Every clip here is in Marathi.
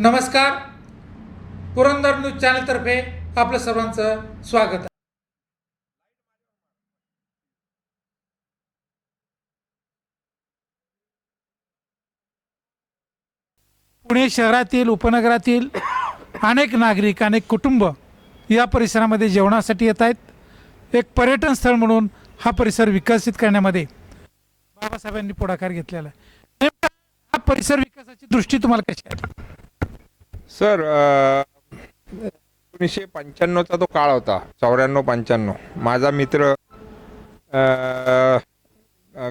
नमस्कार. पुरंदर न्यूज चॅनलतर्फे आपलं सर्वांचं स्वागत. आहे पुणे शहरातील उपनगरातील अनेक नागरिक अनेक कुटुंब या परिसरामध्ये जेवणासाठी येत आहेत. एक पर्यटन स्थळ म्हणून हा परिसर विकसित करण्यामध्ये बाबासाहेबांनी पुढाकार घेतलेला आहे. हा परिसर विकासाची दृष्टी तुम्हाला कशी आहे? सर एकोणीसशे पंच्याण्णवचा तो काळ होता चौऱ्याण्णव पंच्याण्णव. माझा मित्र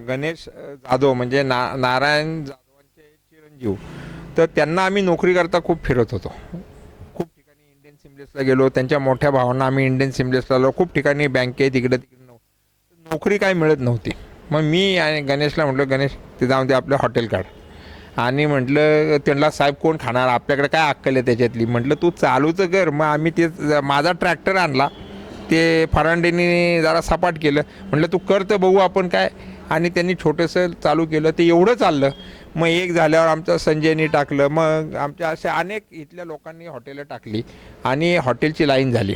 गणेश जाधव म्हणजे ना नारायण जाधवांचे चिरंजीव तर त्यांना आम्ही नोकरी करता खूप फिरत होतो. खूप ठिकाणी इंडियन सिमलेसला गेलो त्यांच्या मोठ्या भावांना आम्ही इंडियन सिमलेसला आलो. खूप ठिकाणी बँकेत इकडे तिकडे नव्हतं नोकरी काय मिळत नव्हती. मग मी आणि गणेशला म्हटलं गणेश ते जाऊन ते आपलं हॉटेल काढ. आणि म्हटलं त्यांना साहेब कोण खाणार? आपल्याकडे काय अक्कल आहे त्याच्यातली? म्हटलं तू चालूचं कर. मग आम्ही ते माझा ट्रॅक्टर आणला. ते फरांडेने जरा सपाट केलं. म्हटलं तू कर तर बघू आपण काय. आणि त्यांनी छोटंसं चालू केलं. ते एवढं चाललं. मग एक झाल्यावर आमचं संजयनी टाकलं. मग आमच्या अशा अनेक इथल्या लोकांनी हॉटेलं टाकली. आणि हॉटेलची लाईन झाली.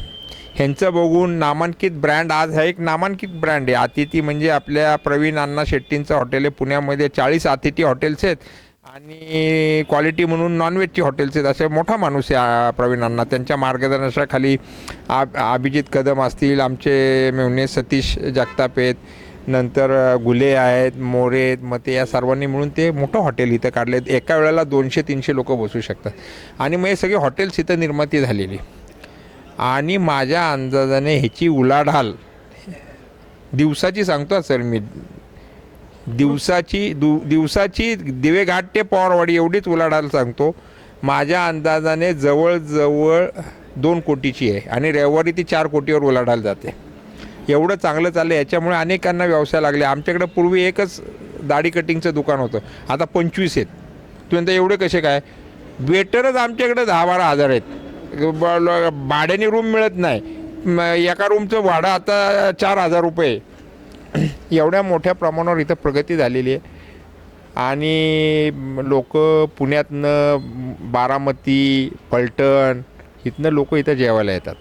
ह्यांचं बघून नामांकित ब्रँड आज हा एक नामांकित ब्रँड आहे. अतिथी म्हणजे आपल्या प्रवीण अण्णा शेट्टींचं हॉटेल आहे. पुण्यामध्ये चाळीस अतिथी हॉटेल्स आहेत. आणि क्वालिटी म्हणून नॉनव्हेजची हॉटेल्स आहेत. असे मोठा माणूस आहे प्रवीणांना. त्यांच्या मार्गदर्शनाखाली आ अभिजित कदम असतील आमचे मेवणे सतीश जगताप आहेत नंतर गुले आहेत मोरे आहेत मते या सर्वांनी मिळून ते मोठं हॉटेल इथं काढले एका वेळेला दोनशे तीनशे लोक बसू शकतात. आणि मग हे सगळे हॉटेल्स इथं निर्मिती झालेली. आणि माझ्या अंदाजाने ह्याची उलाढाल दिवसाची सांगतो सर मी. दिवसाची दु दिवसाची दिवेघाट ते पवारवाडी एवढीच उलाढाल सांगतो. माझ्या अंदाजाने जवळजवळ दोन कोटीची आहे आणि रविवारी ती चार कोटीवर उलाढाल जाते. एवढं चांगलं चाललं याच्यामुळे अनेकांना व्यवसाय लागले. आमच्याकडे पूर्वी एकच दाढी कटिंगचं दुकान होतं. आता पंचवीस आहेत. तुम्ही म्हणता एवढे कसे काय? वेटरच आमच्याकडे दहा बारा हजार आहेत. भाड्याने रूम मिळत नाही. एका रूमचं भाडं आता चार हजार रुपये एवढ्या मोठ्या प्रमाणावर इथं प्रगती झालेली आहे. आणि लोक पुण्यातनं बारामती पलटण इथनं लोक इथं जेवायला येतात.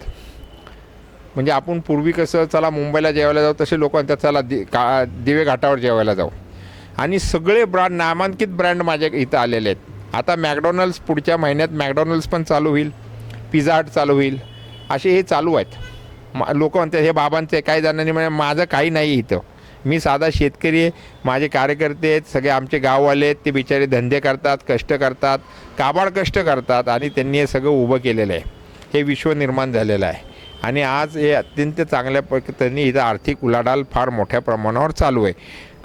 म्हणजे आपण पूर्वी कसं चला मुंबईला जेवायला जाऊ तसे लोक म्हणतात चला दि का दिवे घाटावर जेवायला जाऊ. आणि सगळे ब्रँड नामांकित ब्रँड माझ्या इथं आलेले आहेत. आता मॅकडॉनल्ड्स पुढच्या महिन्यात मॅकडॉनल्ड्स पण चालू होईल पिझ्झा हट चालू होईल असे हे चालू आहेत. लोक म्हणतात हे बाबांचे काही जणांनी म्हणजे माझं काही नाही इथं. मी साधा शेतकरी आहे माझे कार्यकर्ते आहेत सगळे आमचे गाववाले आहेत ते बिचारे धंदे करतात कष्ट करतात काबाड कष्ट करतात आणि त्यांनी हे सगळं उभं केलेलं आहे. हे विश्व निर्माण झालेलं आहे. आणि आज हे अत्यंत चांगल्या पद्धतीने इथं आर्थिक उलाढाल फार मोठ्या प्रमाणावर चालू आहे.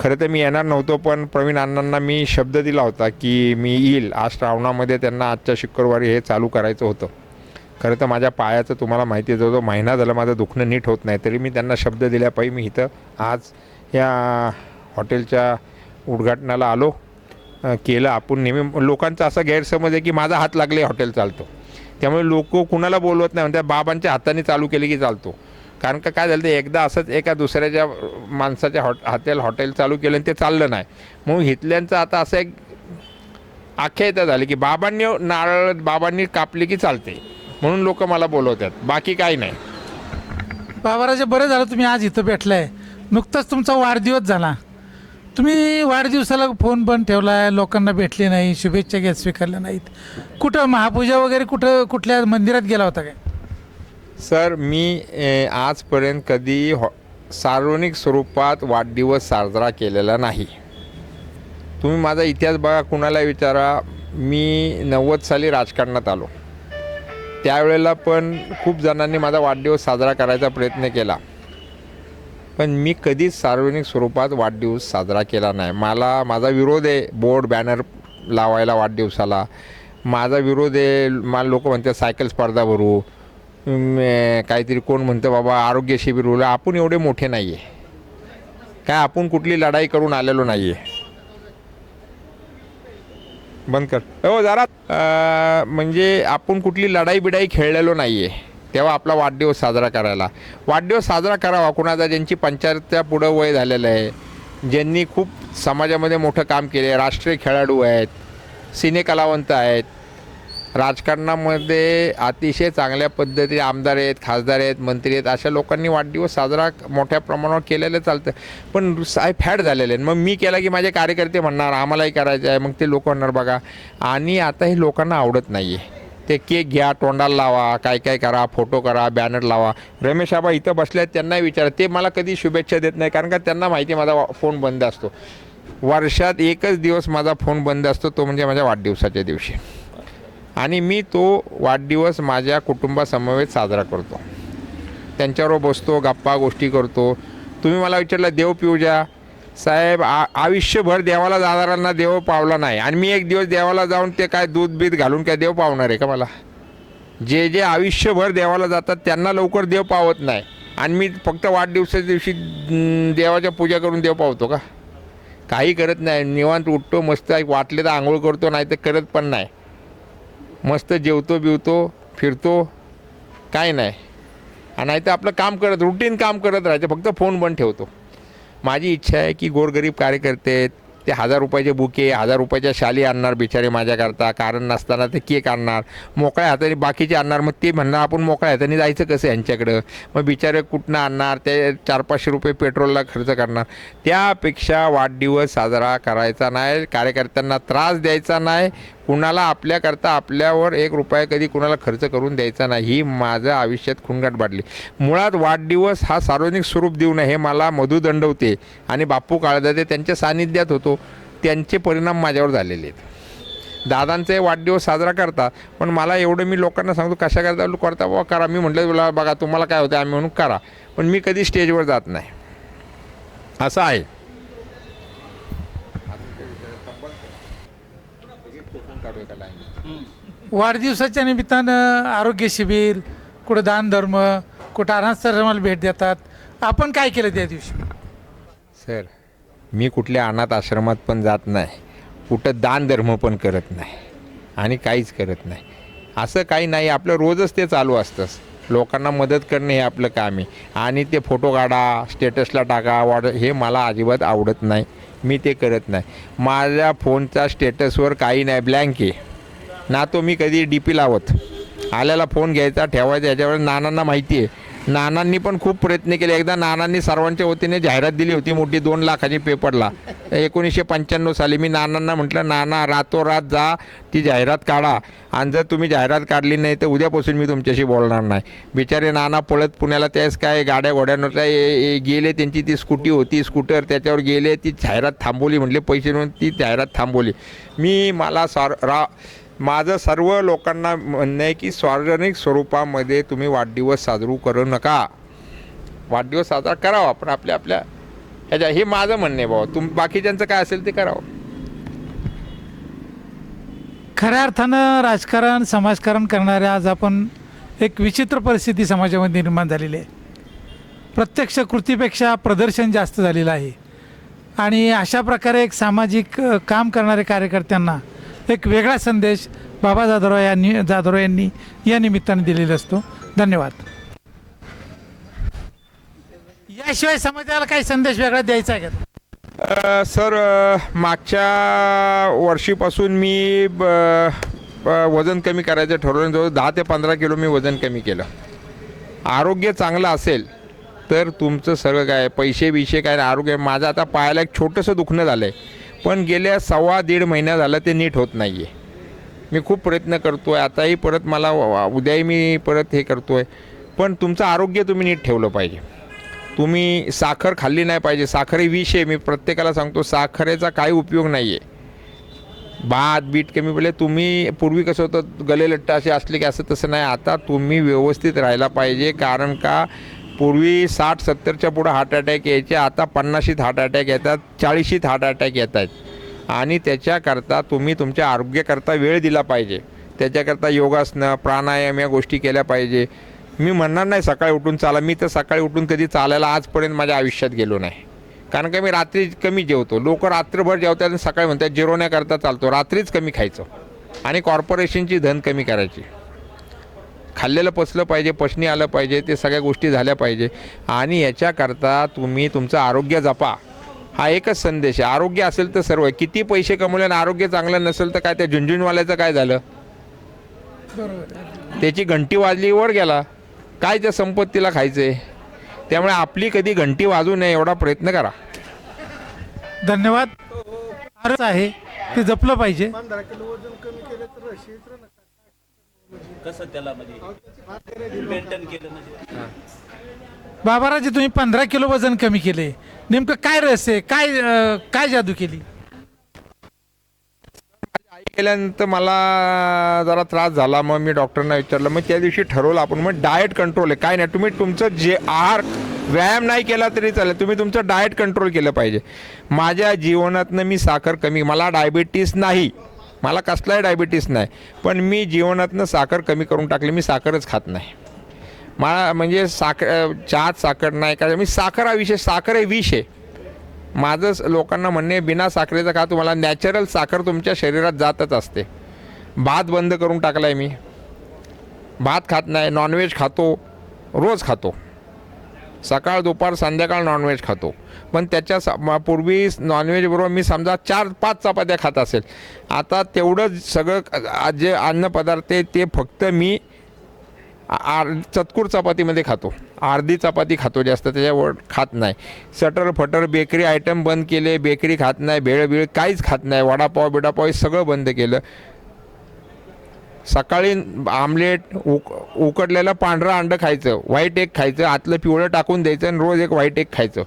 खरं तर मी येणार नव्हतो पण प्रवीण अण्णांना मी शब्द दिला होता की मी येईल. आज श्रावणामध्ये त्यांना आजच्या शुक्रवारी हे चालू करायचं होतं. खरं तर माझ्या पायाचं तुम्हाला माहिती आहे जो महिना झाला माझं दुखणं नीट होत नाही तरी मी त्यांना शब्द दिल्यापायी मी इथं आज या हॉटेलच्या उद्घाटनाला आलो. केलं आपण नेहमी. लोकांचा असा गैरसमज आहे की माझा हात लागले हॉटेल चालतो. त्यामुळे लोक कुणाला बोलवत नाही म्हणतात बाबांच्या हाताने चालू केले की चालतो. कारण का काय झालं ते एकदा असंच एका दुसऱ्याच्या माणसाच्या हॉट हॉटेल हॉटेल चालू केलं आणि ते चाललं नाही. म्हणून हिथल्यांचं आता असं एक आख्यायिका झाली की बाबांनी नारळ बाबांनी कापली की चालते. म्हणून लोक मला बोलवतात. बाकी काही नाही. बाबाराजे बरं झालं तुम्ही आज इथं भेटलाय. नुकताच तुमचा वाढदिवस झाला. तुम्ही वाढदिवसाला फोन बंद ठेवलाय लोकांना भेटले नाही शुभेच्छा घेत स्वीकारल्या नाहीत. कुठं महापूजा वगैरे कुठं कुठल्या मंदिरात गेला होता काय? सर मी ए, आजपर्यंत कधी हॉ सार्वजनिक स्वरूपात वाढदिवस साजरा केलेला नाही. तुम्ही माझा इतिहास बघा कुणाला विचारा. मी नव्वद साली राजकारणात आलो. त्यावेळेला पण खूप जणांनी माझा वाढदिवस साजरा करायचा प्रयत्न केला. पण मी कधीच सार्वजनिक स्वरूपात वाढदिवस साजरा केला नाही. मला माझा विरोध आहे बोर्ड बॅनर लावायला वाढदिवसाला. माझा विरोध आहे मला लोक म्हणतात सायकल स्पर्धा भरू. काहीतरी कोण म्हणतं बाबा आरोग्य शिबिर आपण एवढे मोठे नाही आहे काय आपण कुठली लढाई करून आलेलो नाही आहे बंद कर. हो जरा म्हणजे आपण कुठली लढाई बिडाई खेळलेलो नाही आहे तेव्हा आपला वाढदिवस साजरा करायला. वाढदिवस साजरा करावा कुणाचा ज्यांची पंचायतच्या पुढं वय झालेलं आहे ज्यांनी खूप समाजामध्ये मोठं काम केले राष्ट्रीय खेळाडू आहेत सिने कलावंत आहेत राजकारणामध्ये अतिशय चांगल्या पद्धतीने आमदार आहेत खासदार आहेत मंत्री आहेत अशा लोकांनी वाढदिवस साजरा मोठ्या प्रमाणावर केलेलं चालतं. पण साहेब फॅड झालेले आहेत. मग मी केला की माझे कार्यकर्ते म्हणणार आम्हालाही करायचं आहे. मग ते लोक म्हणणार बघा आणि आता हे लोकांना आवडत नाही आहे ते केक घ्या तोंडाला लावा काय काय करा फोटो करा बॅनर लावा. रमेश आबा इथं बसले आहेत त्यांनाही विचारा. ते मला कधी शुभेच्छा देत नाही कारण का त्यांना माहिती माझा वा- फोन बंद असतो. वर्षात एकच दिवस माझा फोन बंद असतो तो म्हणजे माझ्या वाढदिवसाच्या दिवशी. आणि मी तो वाढदिवस माझ्या कुटुंबासमवेत साजरा करतो. त्यांच्याबरोबर बसतो गप्पा गोष्टी करतो. तुम्ही मला विचारलं देवपूजा साहेब आ आयुष्यभर देवाला जाणाऱ्यांना देव पावला नाही. आणि मी एक दिवस देवाला जाऊन ते काय दूध बीत घालून काय देव पावणार आहे का मला? जे जे आयुष्यभर देवाला जातात त्यांना लवकर देव पावत नाही. आणि मी फक्त वाढदिवसाच्या दिवशी देवाच्या पूजा करून देव पावतो का? काही करत नाही. निवांत उठतो मस्त एक वाटले तर आंघोळ करतो नाही तर करत पण नाही. मस्त जेवतो बिवतो फिरतो काय नाही. आणि नाही तर आपलं काम करत रुटीन काम करत राहायचं फक्त फोन बंद ठेवतो. माझी इच्छा आहे की गोरगरीब कार्यकर्ते आहेत ते हजार रुपयाचे बुके हजार रुपयाच्या शाली आणणार बिचारे माझ्याकरता कारण नसताना ते केक आणणार मोकळ्या हाताने बाकीचे आणणार मग ते म्हणणार आपण मोकळ्या हाताने जायचं कसं यांच्याकडं? मग बिचारे कुठनं आणणार ते चार पाचशे रुपये पेट्रोलला खर्च करणार. त्यापेक्षा वाढदिवस साजरा करायचा नाही कार्यकर्त्यांना त्रास द्यायचा नाही कुणाला आपल्याकरता आपल्यावर एक रुपया कधी कुणाला खर्च करून द्यायचा नाही. ही माझं आयुष्यात खुणगाट बाटली. मुळात वाढदिवस हा सार्वजनिक स्वरूप देऊ नये हे मला मधू दंडवते आणि बापू काळजाते त्यांच्या सानिध्यात होतो. त्यांचे परिणाम माझ्यावर झालेले आहेत. दादांचे वाढदिवस साजरा करता पण मला एवढं मी लोकांना सांगतो कशा करता करता बाबा करा. मी म्हटलं तुला बघा तुम्हाला काय होतं आम्ही म्हणून करा. पण मी कधी स्टेजवर जात नाही. असं आहे. वाढदिवसाच्या निमित्तानं आरोग्य शिबिर कुठं दान धर्म कुठं अनाथाश्रमाला भेट देतात. आपण काय केलं त्या दिवशी? सर मी कुठल्या अनाथ आश्रमात पण जात नाही. कुठं दान धर्म पण करत नाही. आणि काहीच करत नाही. असं काही नाही आपलं रोजच ते चालू असतंच लोकांना मदत करणे हे आपलं काम आहे. आणि ते फोटो काढा स्टेटसला टाका वाढ हे मला अजिबात आवडत नाही. मी ते करत नाही. माझ्या फोनचा स्टेटसवर काही नाही ब्लँक आहे. ना तो मी कधी डी पी लावत. आल्याला फोन घ्यायचा ठेवायचा याच्यावर नानांना माहिती आहे. नानांनी पण खूप प्रयत्न केले. एकदा नानांनी सर्वांच्या वतीने जाहिरात दिली होती मोठी दोन लाखाची पेपरला. एकोणीसशे पंच्याण्णव साली मी नानांना म्हटलं नाना रातोरात जा ती जाहिरात काढा. आणि जर तुम्ही जाहिरात काढली नाही तर उद्यापासून मी तुमच्याशी बोलणार नाही. बिचारे नाना पळत पुण्याला त्याच काय गाड्या घोड्यांवर ए- ए- गेले त्यांची ती स्कूटी होती स्कूटर त्याच्यावर गेले ती जाहिरात थांबवली म्हटले पैसे देऊन ती जाहिरात थांबवली. मी मला सार रा माझं सर्व लोकांना म्हणणं आहे की सार्वजनिक स्वरूपामध्ये तुम्ही वाढदिवस साजरू करू नका. वाढदिवस साजरा करावा पण आपल्या आपल्या ह्याच्या हे माझं म्हणणं आहे बाबा तुम बाकीच्यांचं काय असेल ते करावं. खऱ्या अर्थानं राजकारण समाजकारण करणाऱ्या आज आपण एक विचित्र परिस्थिती समाजामध्ये निर्माण झालेली आहे. प्रत्यक्ष कृतीपेक्षा प्रदर्शन जास्त झालेलं आहे. आणि अशा प्रकारे एक सामाजिक काम करणाऱ्या कार्यकर्त्यांना एक वेगळा संदेश बाबा जाधव यांनी जाधव यांनी या निमित्ताने दिलेला असतो. धन्यवाद. याशिवाय समाजाला काही संदेश वेगळा द्यायचा आहे का? अ, सर अ, मागच्या वर्षीपासून मी ब, ब, वजन कमी करायचं ठरवलं. जवळ दहा ते पंधरा किलो मी वजन कमी केलं. आरोग्य चांगलं असेल तर तुमचं सगळं काय पैसे बिशे काय नाही, आरोग्य माझं आता पायाला एक छोटंसं दुखणं झालं आहे पण गेल्या सव्वा दीड महिना झालं ते नीट होत नाही आहे मी खूप प्रयत्न करतो आहे आताही परत मला उद्याही मी परत हे करतो आहे पण तुमचं आरोग्य तुम्ही नीट ठेवलं पाहिजे. तुम्ही साखर खाल्ली नाही पाहिजे. साखर विष आहे. मी प्रत्येकाला सांगतो साखरेचा काही उपयोग नाही आहे भात बीट कमी पडले. तुम्ही पूर्वी कसं होतं गले लट्ट असे असले की असं तसं नाही. आता तुम्ही व्यवस्थित राहायला पाहिजे. कारण का? पूर्वी साठ सत्तरच्या पुढं हार्ट अटॅक यायचे आता पन्नाशीत हार्ट अटॅक येतात चाळीशीत हार्ट अटॅक येत आहेत आणि त्याच्याकरता तुम्ही तुमच्या आरोग्याकरता वेळ दिला पाहिजे. त्याच्याकरता योगासनं प्राणायाम या गोष्टी केल्या पाहिजे. मी म्हणणार नाही सकाळी उठून चाला. मी तर सकाळी उठून कधी चालायला आजपर्यंत माझ्या आयुष्यात गेलो नाही. कारण का मी रात्री कमी जेवतो. लोक रात्रभर जेवतात आणि सकाळी म्हणतात जिरवण्याकरता चालतो. रात्रीच कमी खायचं. आणि कॉर्पोरेशनची धन कमी करायची. खाल्लेलं पचलं पाहिजे पचनी आलं पाहिजे ते सगळ्या गोष्टी झाल्या पाहिजे. आणि याच्याकरता तुम्ही तुमचं आरोग्य जपा. हा एकच संदेश आहे. आरोग्य असेल तर सर्व. आहे. किती पैसे कमवले आणि आरोग्य चांगलं नसेल तर काय त्या झुंझुनवाल्याचं काय झालं? त्याची घंटी वाजली वर गेला. काय त्या संपत्तीला खायचंय? त्यामुळे आपली कधी घंटी वाजू नये एवढा प्रयत्न करा. धन्यवाद. फारच आहे. ते जपलं पाहिजे. कसं त्याला म्हणजे मेंटेन केलं म्हणजे? बाबाराजी तुम्ही पंधरा किलो वजन कमी केले. नेमकं काय रहस्य आहे? काय अं, काय जादू केली? आई केल्यानंतर मला जरा त्रास झाला मग मी डॉक्टरना विचारलं मग त्या दिवशी ठरवलं आपण मग डाएट कंट्रोल आहे. काय नाही तुम्ही तुमचं जे आहार व्यायाम नाही केला तरी चालेल तुम्ही तुमचं डाएट कंट्रोल केलं पाहिजे. माझ्या जीवनातनं मी साखर कमी मला डायबिटीस नाही. मला कसलाही डायबिटीस नाही. पण मी जीवनातनं साखर कमी करून टाकली मी साखरच खात नाही. मला म्हणजे साखर चहात साखर नाही का मी साखर हा विषय साखर हे विष आहे. माझं लोकांना म्हणणे बिना साखरेचं खा तुम्हाला नॅचरल साखर तुमच्या शरीरात जातच असते. भात बंद करून टाकला आहे मी. भात खात नाही नॉनव्हेज खातो रोज खातो. सकाळ दुपार संध्याकाळ नॉनव्हेज खातो. पण त्याच्या सा पूर्वी नॉनव्हेजबरोबर मी समजा चार पाच चपात्या खात असेल. आता तेवढं सगळं जे अन्नपदार्थ आहे ते फक्त मी आर चतकूर चपातीमध्ये खातो. अर्धी चपाती खातो जास्त त्याच्यावर खात नाही. सटर फटर बेकरी आयटम बंद केले बेकरी खात नाही भेळबिळ काहीच खात नाही. वडापाव बिडापाव हे सगळं बंद केलं. सकाळी आमलेट उक उकडलेलं पांढरं अंडं खायचं व्हाईट एग खायचं आतलं पिवळं टाकून द्यायचं आणि रोज एक व्हाईट एग खायचं.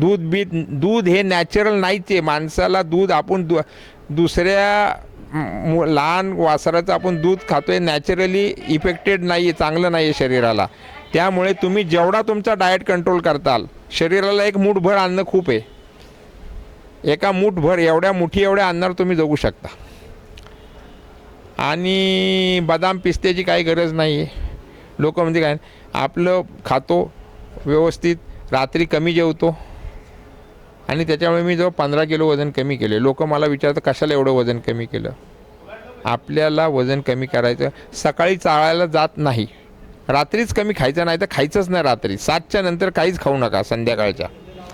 दूध बीत दूध हे नॅचरल नाहीच. आहे माणसाला दूध आपण दु दुसऱ्या मु- लहान वासराचं आपण दूध खातो आहे नॅचरली इफेक्टेड नाही आहे चांगलं नाही आहे शरीराला. त्यामुळे तुम्ही जेवढा तुमचा डाएट कंट्रोल करताल शरीराला एक मूठभर अन्न खूप आहे. एका मूठभर एवढ्या मुठी एवढ्या अन्नावर तुम्ही जगू शकता. आणि बदाम पिस्त्याची काही गरज नाही आहे लोक म्हणजे काय आपलं खातो व्यवस्थित रात्री कमी जेवतो. आणि त्याच्यामुळे मी जवळ पंधरा किलो वजन कमी केले लोक मला विचारतात कशाला एवढं वजन कमी केलं? आपल्याला वजन कमी करायचं सकाळी चाळायला जात नाही. रात्रीच कमी खायचं नाही तर खायचंच नाही रात्री. सातच्या नंतर काहीच खाऊ नका संध्याकाळच्या.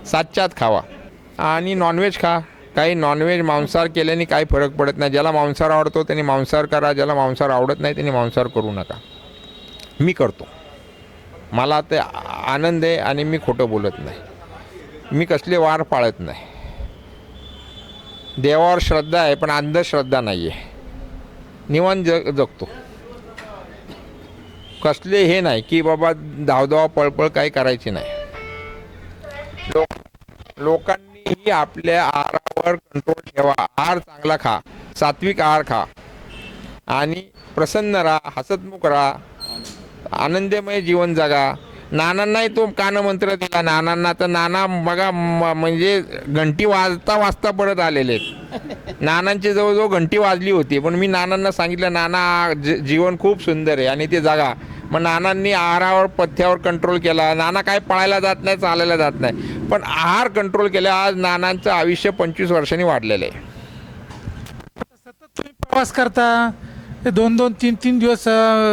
सातच्या आत खावा. आणि नॉनव्हेज खा. काही नॉनव्हेज मांसाहार केल्याने काही फरक पडत नाही. ज्याला मांसाहार आवडतो त्यांनी मांसाहार करा ज्याला मांसाहार आवडत नाही त्यांनी मांसाहार करू नका. मी करतो. मला ते आनंद आहे आणि मी खोटं बोलत नाही. मी कसले वार पाळत नाही. देवावर श्रद्धा आहे पण अंधश्रद्धा नाही आहे निवांत जग जगतो. कसले हे नाही की बाबा धावधाव पळपळ काही करायची नाही. लोक लोकांनीही आपल्या आहारावर कंट्रोल ठेवा. आहार चांगला खा सात्विक आहार खा. आणि प्रसन्न राहा हसतमुख राहा. आनंदमय जीवन जगा. नानांनाही तो कानमंत्र दिला. नानांना तर नाना बघा म- म्हणजे घंटी वाजता वाजता पडत आलेले आहेत. नानांची जवळजवळ घंटी वाजली होती पण मी नानांना सांगितलं नाना जीवन खूप सुंदर आहे आणि ते जगा. मग नानांनी आहारावर पथ्यावर कंट्रोल केला. नाना काय पळायला जात नाही चालायला जात नाही. पण आहार कंट्रोल केला आज नानांचं आयुष्य पंचवीस वर्षांनी वाढलेलं आहे. सतत तुम्ही प्रवास करता. हे दोन दोन तीन तीन दिवस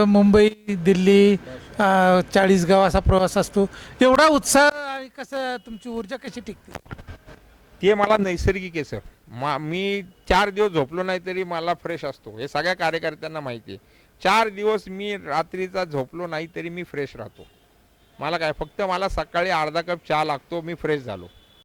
मुंबई दिल्ली चाळीस गाव असा प्रवास असतो. एवढा उत्साह आणि कसं तुमची ऊर्जा कशी टिकते? ते मला नैसर्गिक आहे सर मा मी चार दिवस झोपलो नाही तरी मला फ्रेश असतो. हे सगळ्या कार्यकर्त्यांना माहिती आहे. चार दिवस मी रात्रीचा झोपलो नाही तरी मी फ्रेश राहतो. मला काय फक्त मला सकाळी अर्धा कप चहा लागतो मी फ्रेश झालो.